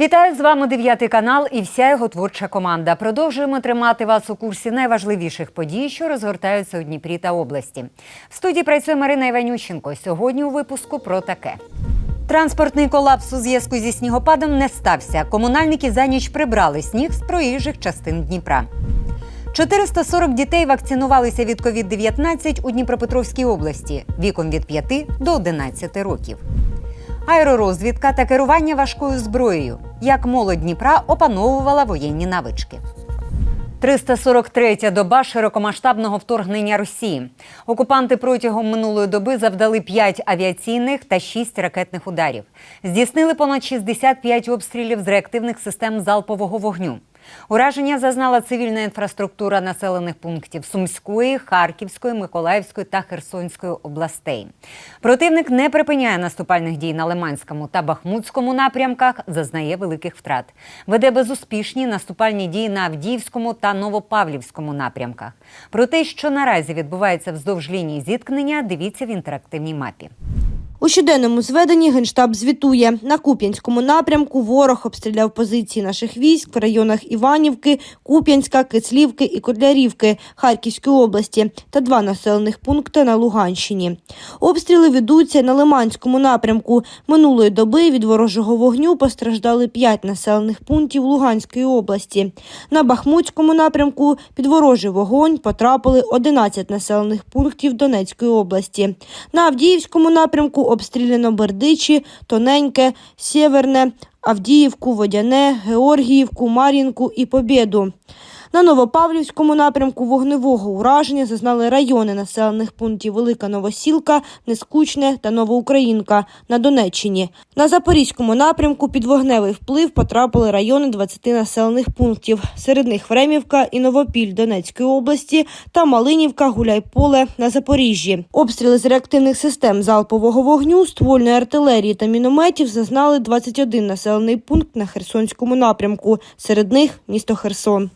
Вітаю з вами дев'ятий канал і вся його творча команда. Продовжуємо тримати вас у курсі найважливіших подій, що розгортаються у Дніпрі та області. В студії працює Марина Іванющенко. Сьогодні у випуску про таке. Транспортний колапс у зв'язку зі снігопадом не стався. Комунальники за ніч прибрали сніг з проїжджих частин Дніпра. 440 дітей вакцинувалися від COVID-19 у Дніпропетровській області віком від 5 до 11 років. Аеророзвідка та керування важкою зброєю. Як молодь Дніпра опановувала воєнні навички. 343-я доба широкомасштабного вторгнення Росії. Окупанти протягом минулої доби завдали 5 авіаційних та 6 ракетних ударів. Здійснили понад 65 обстрілів з реактивних систем залпового вогню. Ураження зазнала цивільна інфраструктура населених пунктів Сумської, Харківської, Миколаївської та Херсонської областей. Противник не припиняє наступальних дій на Лиманському та Бахмутському напрямках, зазнає великих втрат. Веде безуспішні наступальні дії на Авдіївському та Новопавлівському напрямках. Про те, що наразі відбувається вздовж лінії зіткнення, дивіться в інтерактивній мапі. У щоденному зведенні Генштаб звітує. На Куп'янському напрямку ворог обстріляв позиції наших військ в районах Іванівки, Куп'янська, Кицлівки і Котлярівки Харківської області та два населених пункти на Луганщині. Обстріли ведуться на Лиманському напрямку. Минулої доби від ворожого вогню постраждали п'ять населених пунктів Луганської області. На Бахмутському напрямку під ворожий вогонь потрапили 11 населених пунктів Донецької області. На Авдіївському напрямку обстріляно Бердичі, Тоненьке, Сєверне, Авдіївку, Водяне, Георгіївку, Мар'їнку і Побєду. На Новопавлівському напрямку вогневого ураження зазнали райони населених пунктів Велика Новосілка, Нескучне та Новоукраїнка на Донеччині. На Запорізькому напрямку під вогневий вплив потрапили райони 20 населених пунктів. Серед них Времівка і Новопіль Донецької області та Малинівка, Гуляйполе на Запоріжжі. Обстріли з реактивних систем залпового вогню, ствольної артилерії та мінометів зазнали 21 населений пункт на Херсонському напрямку. Серед них місто Херсон.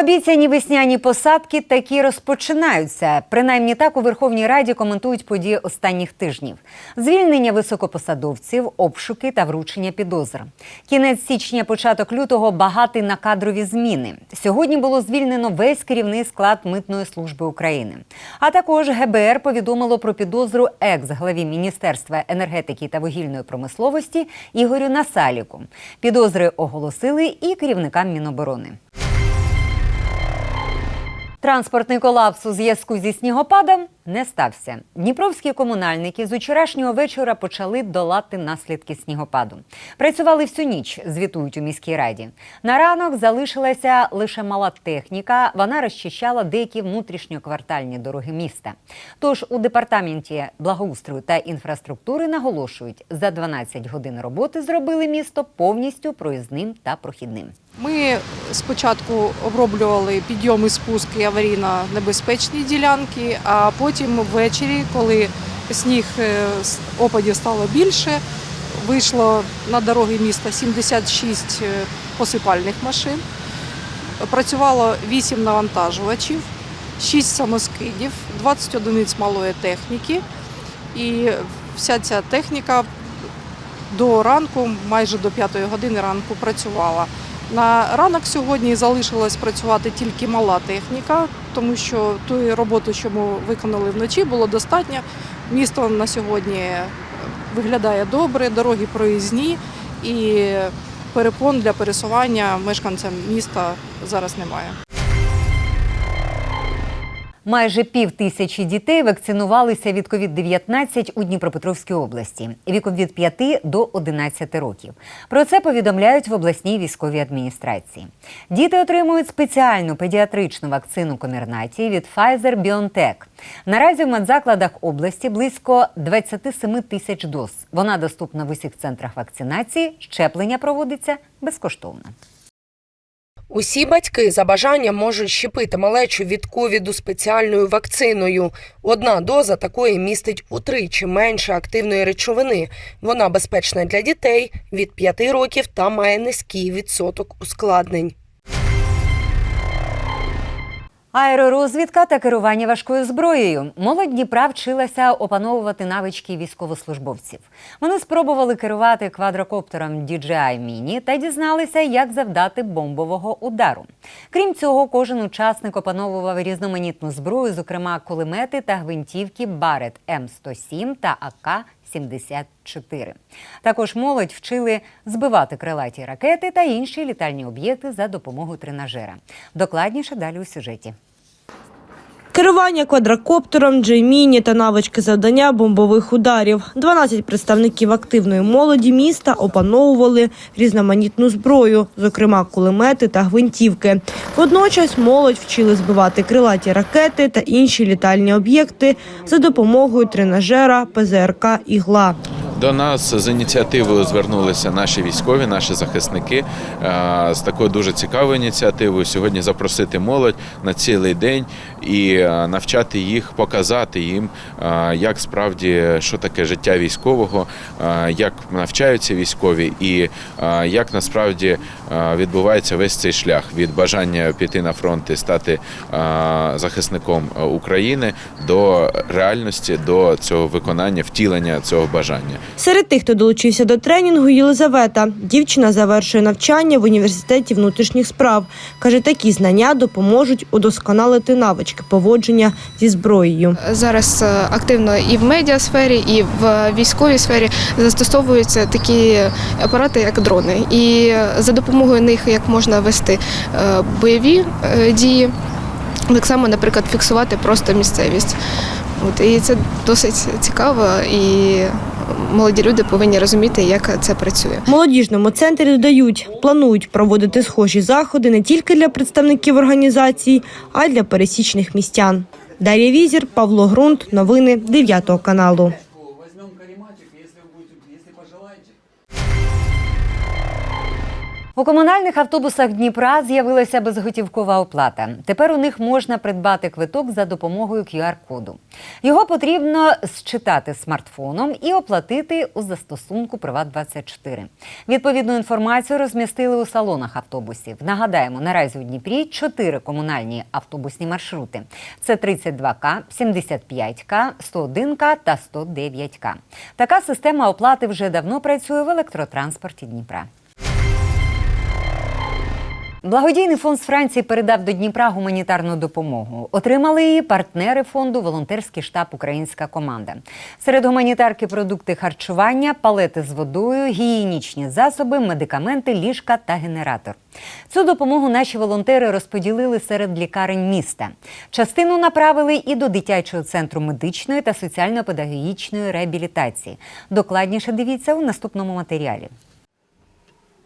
Обіцяні весняні посадки такі розпочинаються. Принаймні так у Верховній Раді коментують події останніх тижнів: звільнення високопосадовців, обшуки та вручення підозр. Кінець січня, початок лютого багатий на кадрові зміни. Сьогодні було звільнено весь керівний склад митної служби України. А також ГБР повідомило про підозру екс-главі Міністерства енергетики та вугільної промисловості Ігорю Насаліку. Підозри оголосили і керівникам Міноборони. Транспортний колапс у зв'язку зі снігопадом не стався. Дніпровські комунальники з учорашнього вечора почали долати наслідки снігопаду. Працювали всю ніч, звітують у міській раді. На ранок залишилася лише мала техніка. Вона розчищала деякі внутрішньоквартальні дороги міста. Тож у департаменті благоустрою та інфраструктури наголошують, за 12 годин роботи зробили місто повністю проїзним та прохідним. Ми спочатку оброблювали підйом і спуск аварійно-небезпечні ділянки, а потім ввечері, коли сніг е, опадів стало більше, вийшло на дороги міста 76 е, посипальних машин. Працювало 8 навантажувачів, 6 самоскидів, 20 одиниць малої техніки. І вся ця техніка до ранку, майже до 5 години ранку працювала. На ранок сьогодні залишилась працювати тільки мала техніка, тому що тої роботи, що ми виконали вночі, було достатньо. Місто на сьогодні виглядає добре, дороги проїзні і перепон для пересування мешканцям міста зараз немає. Майже пів тисячі дітей вакцинувалися від COVID-19 у Дніпропетровській області віком від 5 до 11 років. Про це повідомляють в обласній військовій адміністрації. Діти отримують спеціальну педіатричну вакцину Комірнаті від Pfizer-BioNTech. Наразі в медзакладах області близько 27 тисяч доз. Вона доступна в усіх центрах вакцинації. Щеплення проводиться безкоштовно. Усі батьки за бажанням можуть щепити малечу від ковіду спеціальною вакциною. Одна доза такої містить утричі менше активної речовини. Вона безпечна для дітей від 5 років та має низький відсоток ускладнень. Аеророзвідка та керування важкою зброєю. Молодь Дніпра вчилася опановувати навички військовослужбовців. Вони спробували керувати квадрокоптером DJI Mini та дізналися, як завдати бомбового удару. Крім цього, кожен учасник опановував різноманітну зброю, зокрема кулемети та гвинтівки Barrett М107 та АК 74. Також молодь вчили збивати крилаті ракети та інші літальні об'єкти за допомогою тренажера. Докладніше далі у сюжеті. Керування квадрокоптером, джейміні та навички завдання бомбових ударів. 12 представників активної молоді міста опановували різноманітну зброю, зокрема кулемети та гвинтівки. Водночас молодь вчили збивати крилаті ракети та інші літальні об'єкти за допомогою тренажера ПЗРК «Ігла». До нас з ініціативою звернулися наші військові, наші захисники з такою дуже цікавою ініціативою. Сьогодні запросити молодь на цілий день і навчати їх, показати їм, як справді що таке життя військового, як навчаються військові, і як насправді відбувається весь цей шлях від бажання піти на фронт і стати захисником України до реальності, до цього виконання, втілення цього бажання. Серед тих, хто долучився до тренінгу, Єлизавета. Дівчина завершує навчання в університеті внутрішніх справ. Каже, такі знання допоможуть удосконалити навички поводження зі зброєю. Зараз е, активно і в медіасфері, і в військовій сфері застосовуються такі апарати, як дрони. І за допомогою них як можна вести е, бойові е, дії, так само, наприклад, фіксувати просто місцевість. От, і це досить цікаво, і молоді люди повинні розуміти, як це працює. Молодіжному центрі додають, планують проводити схожі заходи не тільки для представників організацій, а й для пересічних містян. Дар'я Візір, Павло Грунт, новини 9 каналу. У комунальних автобусах Дніпра з'явилася безготівкова оплата. Тепер у них можна придбати квиток за допомогою QR-коду. Його потрібно зчитати смартфоном і оплатити у застосунку Приват24. Відповідну інформацію розмістили у салонах автобусів. Нагадаємо, наразі у Дніпрі чотири комунальні автобусні маршрути: це 32К, 75К, 101К та 109К. Така система оплати вже давно працює в електротранспорті Дніпра. Благодійний фонд з Франції передав до Дніпра гуманітарну допомогу. Отримали її партнери фонду Волонтерський штаб Українська команда. Серед гуманітарки продукти харчування, палети з водою, гігієнічні засоби, медикаменти, ліжка та генератор. Цю допомогу наші волонтери розподілили серед лікарень міста. Частину направили і до дитячого центру медичної та соціально-педагогічної реабілітації. Докладніше дивіться у наступному матеріалі.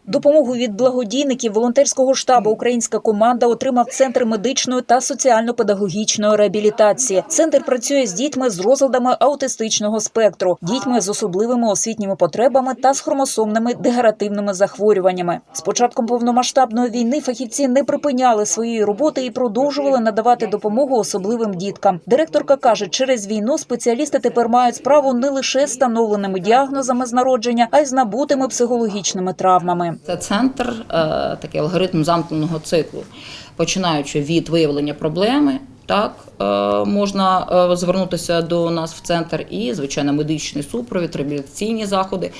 Допомогу від благодійників волонтерського штабу Українська команда отримав центр медичної та соціально-педагогічної реабілітації. Центр працює з дітьми з розладами аутистичного спектру, дітьми з особливими освітніми потребами та з хромосомними дегенеративними захворюваннями. З початком повномасштабної війни фахівці не припиняли своєї роботи і продовжували надавати допомогу особливим діткам. Директорка каже, через війну спеціалісти тепер мають справу не лише з встановленими діагнозами з народження, а й з набутими психологічними травмами. Це центр, е, такий алгоритм замкненого циклу, починаючи від виявлення проблеми. Так, е, можна е, звернутися до нас в центр і, звичайно, медичний супровід, реабілітаційні заходи.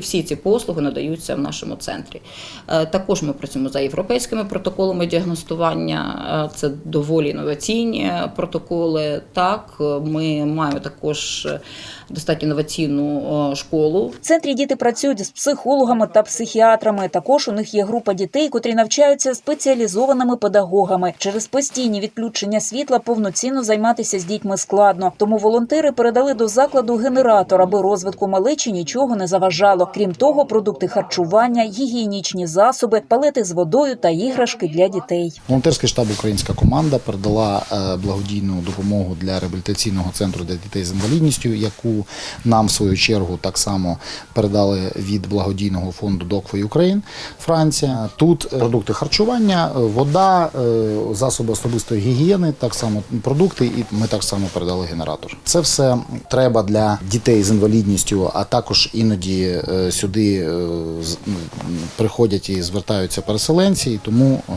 Всі, ці послуги надаються в нашому центрі. Е, Також ми працюємо за європейськими протоколами діагностування. Це доволі інноваційні протоколи. Так, ми маємо також достатньо інноваційну школу В центрі діти працюють з психологами та психіатрами. Також у них є група дітей, котрі навчаються спеціалізованими педагогами. Через постійні відключення світла повноцінно займатися з дітьми складно. Тому волонтери передали до закладу генератор, аби розвитку малечі нічого не заважало. Крім того, продукти харчування, гігієнічні засоби, палети з водою та іграшки для дітей. Волонтерський штаб Українська команда передала е, благодійну допомогу для реабілітаційного центру для дітей з інвалідністю, яку нам в свою чергу так само передали від благодійного фонду for Ukraine Франція. Тут е, продукти харчування, е, вода, засоби особистої гігієни так само продукти, і ми так само передали генератор. Це все треба для дітей з інвалідністю, а також іноді е, сюди е, з- приходять і звертаються переселенці, і тому е,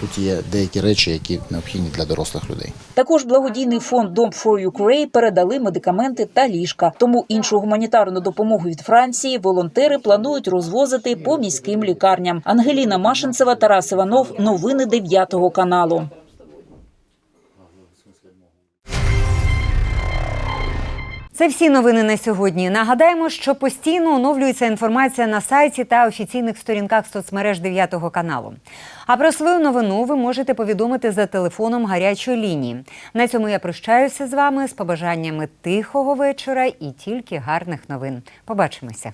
тут є деякі речі, які необхідні для дорослих людей. Також благодійний фонд Дом for Ukraine передали медикаменти та ліжка. Тому іншу гуманітарну допомогу від Франції волонтери планують розвозити по міським лікарням. Ангеліна Машинцева, Тарас Іванов. Новини 9 каналу. Це всі новини на сьогодні. Нагадаємо, що постійно оновлюється інформація на сайті та офіційних сторінках соцмереж 9 каналу. А про свою новину ви можете повідомити за телефоном гарячої лінії. На цьому я прощаюся з вами з побажаннями тихого вечора і тільки гарних новин. Побачимося.